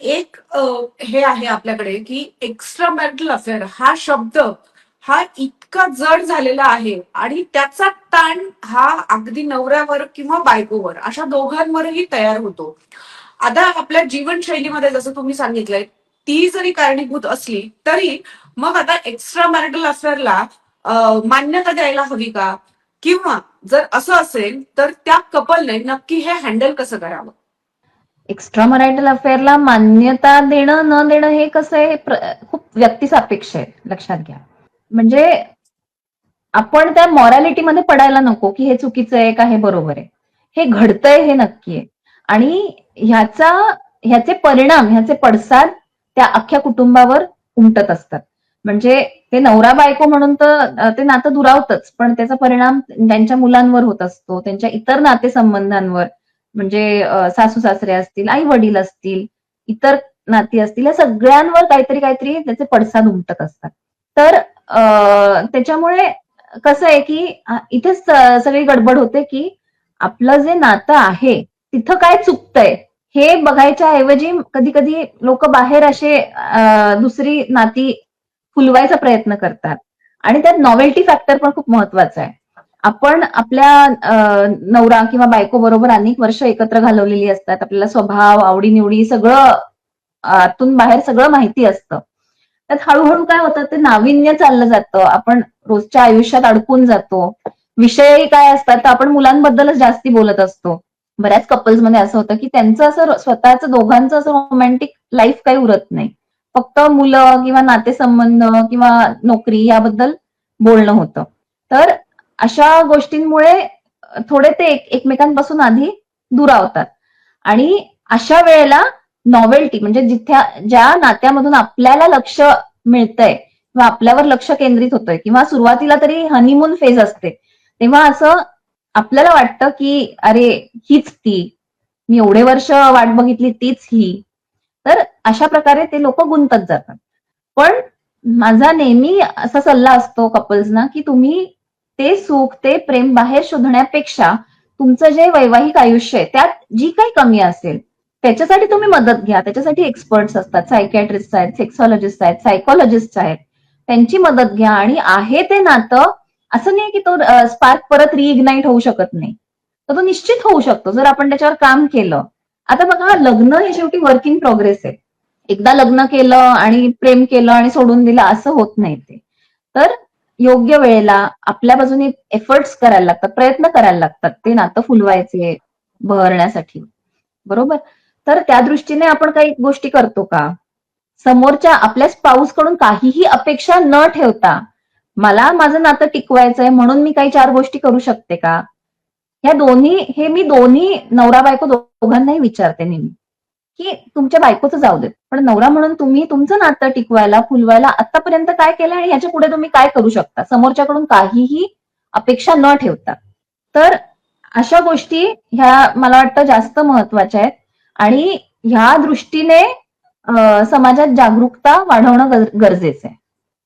एक हे आहे आपल्याकडे की एक्स्ट्रा मॅरिटल अफेअर हा शब्द हा इतका जड झालेला आहे आणि त्याचा ताण हा अगदी नवऱ्यावर किंवा बायकोवर अशा दोघांवरही तयार होतो. आता आपल्या जीवनशैलीमध्ये जसं तुम्ही सांगितलंय ती जरी कारणीभूत असली तरी मग आता एक्स्ट्रा मॅरिटल अफेअरला मान्यता द्यायला हवी का? किंवा जर असं असेल तर त्या कपलने नक्की हे हँडल कसं करावं? एक्स्ट्रा मरायटल अफेअरला मान्यता देणं न देणं हे कसं आहे खूप व्यक्तीसापेक्ष आहे लक्षात घ्या. म्हणजे आपण त्या मॉरॅलिटीमध्ये पडायला नको की हे चुकीचं आहे का हे बरोबर आहे. हे घडतंय हे नक्की आहे. आणि ह्याचा ह्याचे परिणाम ह्याचे पडसाद त्या अख्ख्या कुटुंबावर उमटत असतात. म्हणजे ते नवरा बायको म्हणून तर ते नातं दुरावतच पण त्याचा परिणाम त्यांच्या मुलांवर होत असतो त्यांच्या इतर नातेसंबंधांवर. म्हणजे सासू सासरे असतील आई वडील असतील इतर नाती असतील या सगळ्यांवर काहीतरी काहीतरी त्याचे पडसाद उमटत असतात. तर त्याच्यामुळे कसं आहे की इथे इथेच सगळी गडबड होते की आपलं जे नातं आहे तिथं काय चुकतंय हे बघायच्या ऐवजी कधी कधी लोक बाहेर असे दुसरी नाती फुलवायचा प्रयत्न करतात. आणि त्यात नॉवेल्टी फॅक्टर पण खूप महत्त्वाचा आहे. आपण आपल्या नवरा किंवा बायको बरोबर अनेक वर्ष एकत्र घालवलेली असतात. आपल्याला स्वभाव आवडीनिवडी सगळं आतून बाहेर सगळं माहिती असतं. त्यात हळूहळू काय होतं ते नाविन्य चाललं जातं. आपण रोजच्या आयुष्यात अडकून जातो. विषयही काय असतात तर आपण मुलांबद्दलच जास्ती बोलत असतो. बऱ्याच कपल्समध्ये असं होतं की त्यांचं असं स्वतःचं दोघांचं असं रोमॅन्टिक लाईफ काही उरत नाही. फक्त मुलं किंवा नातेसंबंध किंवा नोकरी याबद्दल बोलणं होतं. तर अशा गोष्टींमुळे थोडे ते एक- एकमेकांपासून आधी दुरावतात आणि अशा वेळेला नॉवेल्टी म्हणजे जिथ्या ज्या नात्यामधून आपल्याला लक्ष मिळतंय किंवा आपल्यावर लक्ष केंद्रित होतंय किंवा सुरुवातीला तरी हनीमून फेज असते तेव्हा असं आपल्याला वाटतं की अरे हीच ती. मी एवढे वर्ष वाट बघितली तीच ही. तर अशा प्रकारे ते लोक गुंतत जातात. पण माझा नेहमी असा सल्ला असतो कपल्सना की तुम्ही ते सुख ते प्रेम बाहेर शोधण्यापेक्षा तुमचं जे वैवाहिक आयुष्य आहे त्यात जी काही कमी असेल त्याच्यासाठी तुम्ही मदत घ्या. त्याच्यासाठी एक्सपर्ट्स असतात सायकॅट्रिस्ट आहेत सेक्सॉलॉजिस्ट आहेत सायकोलॉजिस्ट आहेत. त्यांची मदत घ्या आणि आहे ते नातं असं नाही की तो स्पार्क परत रिइग्नाईट होऊ शकत नाही. तर तो निश्चित होऊ शकतो. जर आपण त्याच्यावर काम केलं आता बघा लग्न हे शेवटी वर्क इन प्रोग्रेस आहे. एकदा लग्न केलं आणि प्रेम केलं आणि सोडून दिलं असं होत नाही ते. तर योग्य वेळेला आपल्या बाजूने एफर्ट्स करायला लागतात प्रयत्न करायला लागतात ते नातं फुलवायचे बहरण्यासाठी. बरोबर? तर त्या दृष्टीने आपण काही गोष्टी करतो का? समोरच्या आपल्या स्पाऊसकडून काहीही अपेक्षा न ठेवता मला माझं नातं टिकवायचंय म्हणून मी काही चार गोष्टी करू शकते का? ह्या दोन्ही हे मी दोन्ही नवरा बायको दोघांनाही विचारते नेहमी. की तुमच्या बायकोचं जाऊ देत. पण नवरा म्हणून तुम्ही तुमचं नातं टिकवायला फुलवायला आतापर्यंत काय केलं आणि ह्याच्या पुढे तुम्ही काय करू शकता? समोरच्याकडून काहीही अपेक्षा न ठेवता. तर अशा गोष्टी ह्या मला वाटतं जास्त महत्त्वाच्या आहेत. आणि ह्या दृष्टीने समाजात जागरूकता वाढवणं गरजेचं आहे.